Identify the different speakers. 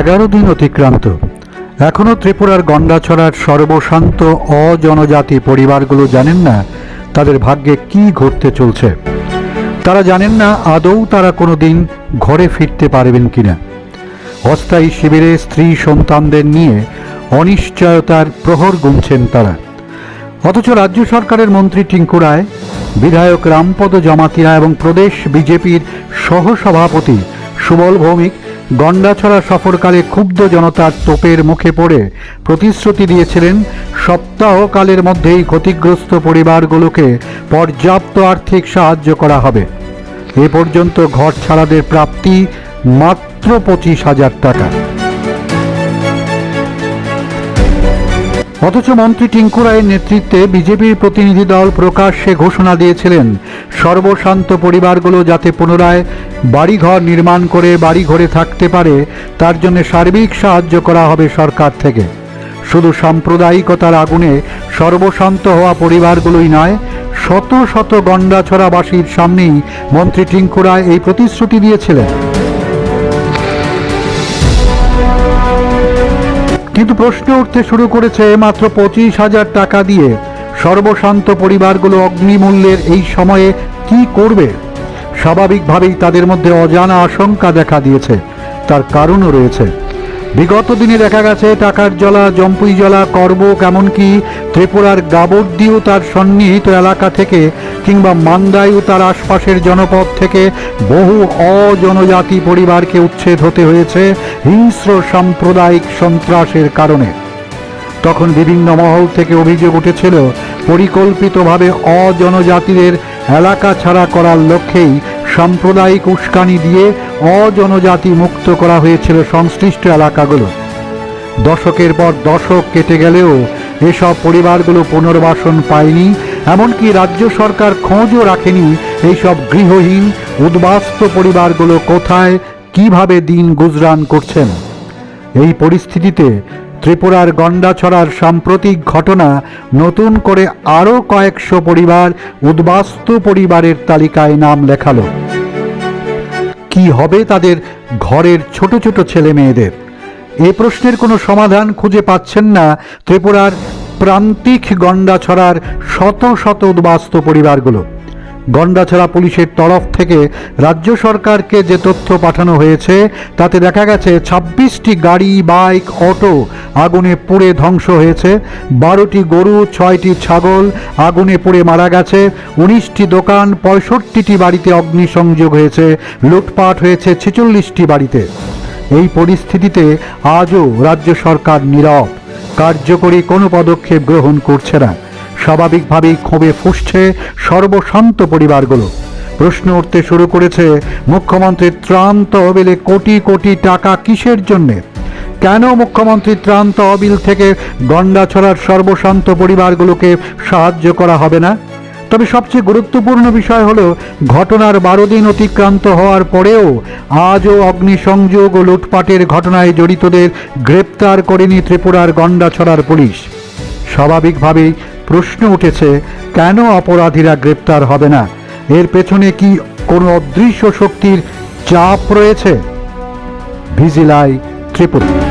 Speaker 1: এগারো দিন অতিক্রান্ত। এখনও ত্রিপুরার গন্ডাছড়ার সর্বশান্ত অজনজাতি পরিবারগুলো জানেন না তাদের ভাগ্যে কি ঘটতে চলছে। তারা জানেন না আদৌ তারা কোনো দিন ঘরে ফিরতে পারবেন কিনা। অস্থায়ী শিবিরে স্ত্রী সন্তানদের নিয়ে অনিশ্চয়তার প্রহর গুনছেন তারা। অথচ রাজ্য সরকারের মন্ত্রী টিঙ্কু রায়, বিধায়ক রামপদ জমাতিয়া এবং প্রদেশ বিজেপির সহসভাপতি সুবল ভৌমিক গন্ডাছড়া সফরকালে ক্ষুব্ধ জনতার তোপের মুখে পড়ে প্রতিশ্রুতি দিয়েছিলেন সপ্তাহকালের মধ্যেই ক্ষতিগ্রস্ত পরিবারগুলোকে পর্যাপ্ত আর্থিক সাহায্য করা হবে। এ পর্যন্ত ঘর ছাড়াদের প্রাপ্তি মাত্র পঁচিশ হাজার টাকা। অথচ মন্ত্রী টিঙ্কু রায়ের নেতৃত্বে বিজেপির প্রতিনিধি দল প্রকাশ্যে ঘোষণা দিয়েছিলেন, সর্বশান্ত পরিবারগুলো যাতে পুনরায় বাড়িঘর নির্মাণ করে বাড়িঘরে থাকতে পারে, তার জন্য সার্বিক সাহায্য করা হবে সরকার থেকে। শুধু সাম্প্রদায়িকতার আগুনে সর্বশান্ত হওয়া পরিবারগুলোই নয়, শত শত গন্ডাছড়াবাসীর সামনেই মন্ত্রী টিঙ্কু রায় এই প্রতিশ্রুতি দিয়েছিলেন। কিন্তু প্রশ্ন উঠতে শুরু করেছে মাত্র পঁচিশ হাজার টাকা দিয়ে। সর্বশান্ত পরিবারগুলো অগ্নিমূল্যের এই সময়ে কি করবে? স্বাভাবিকভাবেই তাদের মধ্যে অজানা আশঙ্কা দেখা দিয়েছে। তার কারণও রয়েছে। বিগত দিনে দেখা গেছে, টাকার জলা জম্পুই জলা করবক এমনকি ত্রিপুরার গাবর্দি ও তার সন্নিহিত এলাকা থেকে কিংবা মান্দাই ও তার আশপাশের জনপদ থেকে বহু অজনজাতি পরিবারকে উচ্ছেদ হতে হয়েছে হিংস্র সাম্প্রদায়িক সন্ত্রাসের কারণে। তখন বিভিন্ন মহল থেকে অভিযোগ উঠেছিল, পরিকল্পিতভাবে অজনজাতিদের এলাকা ছাড়া করার লক্ষ্যেই সাম্প্রদায়িক উস্কানি দিয়ে অজনজাতি মুক্ত করা হয়েছিল সংশ্লিষ্ট এলাকাগুলো। দশকের পর দশক কেটে গেলেও এসব পরিবারগুলো পুনর্বাসন পায়নি, এমনকি রাজ্য সরকার খোঁজও রাখেনি এইসব গৃহহীন, উদ্বাস্ত পরিবারগুলো কোথায়, কীভাবে দিন গুজরান করছেন। এই পরিস্থিতিতে ত্রিপুরার গন্ডাছড়ার সাম্প্রতিক ঘটনা নতুন করে আরও কয়েকশো পরিবার উদ্বাস্তু পরিবারের তালিকায় নাম লেখালো। কি হবে তাদের ঘরের ছোট ছোট ছেলে মেয়েদের? এ প্রশ্নের কোনো সমাধান খুঁজে পাচ্ছেন না ত্রিপুরার প্রান্তিক গন্ডাছড়ার শত শত উদ্বাস্তু পরিবারগুলো। গন্ডাছড়া পুলিশের তরফ থেকে রাজ্য সরকারকে যে তথ্য পাঠানো হয়েছে, তাতে দেখা গেছে ছাব্বিশটি গাড়ি, বাইক, অটো আগুনে পুড়ে ধ্বংস হয়েছে। বারোটি গরু, ছয়টি ছাগল আগুনে পুড়ে মারা গেছে। উনিশটি দোকান, পঁয়ষট্টিটি বাড়িতে অগ্নিসংযোগ হয়েছে। লুটপাট হয়েছে ছেচল্লিশটি বাড়িতে। এই পরিস্থিতিতে আজও রাজ্য সরকার নীরব। কার্যকরী কোনো পদক্ষেপ গ্রহণ করছে না। স্বাভাবিকভাবেই ক্ষোভে ফুসছে সর্বশান্ত পরিবারগুলো। প্রশ্ন উঠতে শুরু করেছে, মুখ্যমন্ত্রীর ত্রাণ তহবিলে কোটি কোটি টাকা কিসের জন্যে? কেন মুখ্যমন্ত্রীর ত্রাণ তহবিল থেকে গন্ডাছড়ার সর্বশান্ত পরিবারগুলোকে সাহায্য করা হবে না? তবে সবচেয়ে গুরুত্বপূর্ণ বিষয় হলো, ঘটনার বারো দিন অতিক্রান্ত হওয়ার পরেও আজও অগ্নিসংযোগ ও লুটপাটের ঘটনায় জড়িতদের গ্রেপ্তার করেনি ত্রিপুরার গন্ডাছড়ার পুলিশ। স্বাভাবিকভাবেই প্রশ্ন উঠেছে, কেন অপরাধীরা গ্রেপ্তার হবে না? এর পেছনে কি কোনো অদৃশ্য শক্তির চাপ রয়েছে? ভিজিলাই ত্রিপুরা।